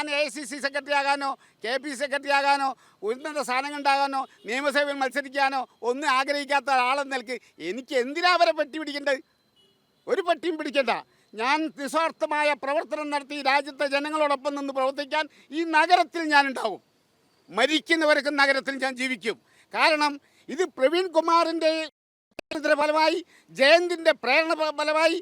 ഞാൻ A C C secretary ആകാനോ K P secretary ആകാനോ ഉന്നത സ്ഥാനങ്ങളുണ്ടാകാനോ നിയമസഭയിൽ മത്സരിക്കാനോ ഒന്നും ആഗ്രഹിക്കാത്ത ഒരാളെന്ന നിലയ്ക്ക് എനിക്ക് എന്തിനാ അവരെ പറ്റി പിടിക്കേണ്ടത്? ഒരു പട്ടിയും പിടിക്കണ്ട. ഞാൻ നിസ്വാർത്ഥമായ പ്രവർത്തനം നടത്തി രാജ്യത്തെ ജനങ്ങളോടൊപ്പം നിന്ന് പ്രവർത്തിക്കാൻ ഈ നഗരത്തിൽ ഞാനുണ്ടാവും. മരിക്കുന്നവർക്ക് നഗരത്തിൽ ഞാൻ ജീവിക്കും. കാരണം ഇത് പ്രവീൺ കുമാറിന്റെ ഫലമായി ജയന്തിന്റെ പ്രേരണ ഫലമായി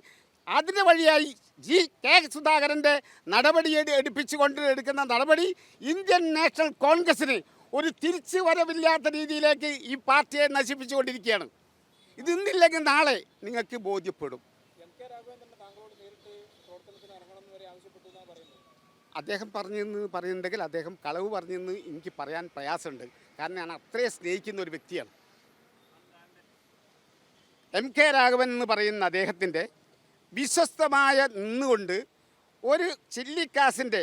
അതിന്റെ വഴിയായി ജി കെ സുധാകരന്റെ നടപടി എടു- എടുപ്പിച്ചുകൊണ്ട് എടുക്കുന്ന നടപടി ഇന്ത്യൻ നാഷണൽ കോൺഗ്രസിന് ഒരു തിരിച്ചു വരവില്ലാത്ത രീതിയിലേക്ക് ഈ പാർട്ടിയെ നശിപ്പിച്ചുകൊണ്ടിരിക്കുകയാണ് ഇത് ഇന്നില്ലെങ്കിൽ നാളെ നിങ്ങൾക്ക് ബോധ്യപ്പെടും. അദ്ദേഹം പറഞ്ഞെന്ന് പറയുന്നുണ്ടെങ്കിൽ അദ്ദേഹം കളവ് പറഞ്ഞെന്ന് എനിക്ക് പറയാൻ പ്രയാസമുണ്ട്. കാരണം ഞാൻ അത്രയും സ്നേഹിക്കുന്ന ഒരു വ്യക്തിയാണ്. എം കെ രാഘവൻ എന്ന് പറയുന്ന അദ്ദേഹത്തിന്റെ വിശ്വസ്തമായ നിന്നുകൊണ്ട് ഒരു ചില്ലിക്കാസിന്റെ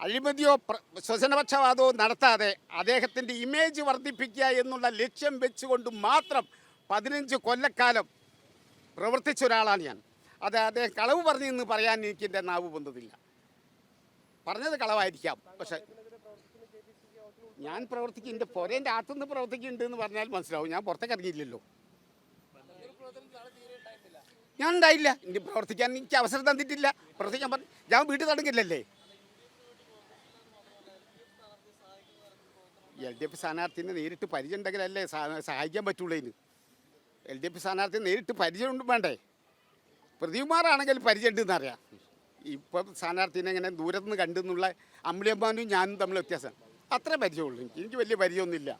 അഴിമതിയോ സ്വജനപക്ഷപാതമോ നടത്താതെ അദ്ദേഹത്തിന്റെ ഇമേജ് വർദ്ധിപ്പിക്കുക എന്നുള്ള ലക്ഷ്യം വെച്ചുകൊണ്ട് മാത്രം പതിനഞ്ച് കൊല്ലക്കാലം പ്രവർത്തിച്ച ഒരാളാണ് ഞാൻ. അത് അദ്ദേഹം കളവ് പറഞ്ഞു പറഞ്ഞെന്ന് പറയാൻ എനിക്ക് എന്റെ നാവ് പൊന്നതില്ല പറഞ്ഞത് കളവായിരിക്കാം. പക്ഷെ ഞാൻ പ്രവർത്തിക്കും എന്റെ പുരേന്റെ അകത്തുനിന്ന് പ്രവർത്തിക്കുന്നുണ്ട് എന്ന് പറഞ്ഞാൽ മനസ്സിലാവും. ഞാൻ പുറത്തേക്ക് ഇറങ്ങിയില്ലല്ലോ. ഞാൻ ഉണ്ടായില്ല ഇനി പ്രവർത്തിക്കാൻ എനിക്ക് അവസരം തന്നിട്ടില്ല. പ്രവർത്തിക്കാൻ പറഞ്ഞു ഞാൻ വീട്ടിൽ തടങ്ങില്ലല്ലേ എൽ ഡി എഫ് സ്ഥാനാർത്ഥിനെ നേരിട്ട് പരിചയം ഉണ്ടെങ്കിലല്ലേ സഹായിക്കാൻ പറ്റുള്ളൂ ഇതിന് എൽ ഡി എഫ് സ്ഥാനാർത്ഥി നേരിട്ട് പരിചയം ഉണ്ട് വേണ്ടേ? പ്രതികുമാറാണെങ്കിൽ പരിചയം ഉണ്ടെന്ന് അറിയാം. ഇപ്പം സ്ഥാനാർത്ഥിനെ ഇങ്ങനെ ദൂരത്ത് നിന്ന് കണ്ടെന്നുള്ള അമ്മിളിയമ്മാനും ഞാനും തമ്മിൽ വ്യത്യാസം. അത്ര പരിചയമുള്ളൂ. എനിക്ക് എനിക്ക് വലിയ പരിചയമൊന്നുമില്ല.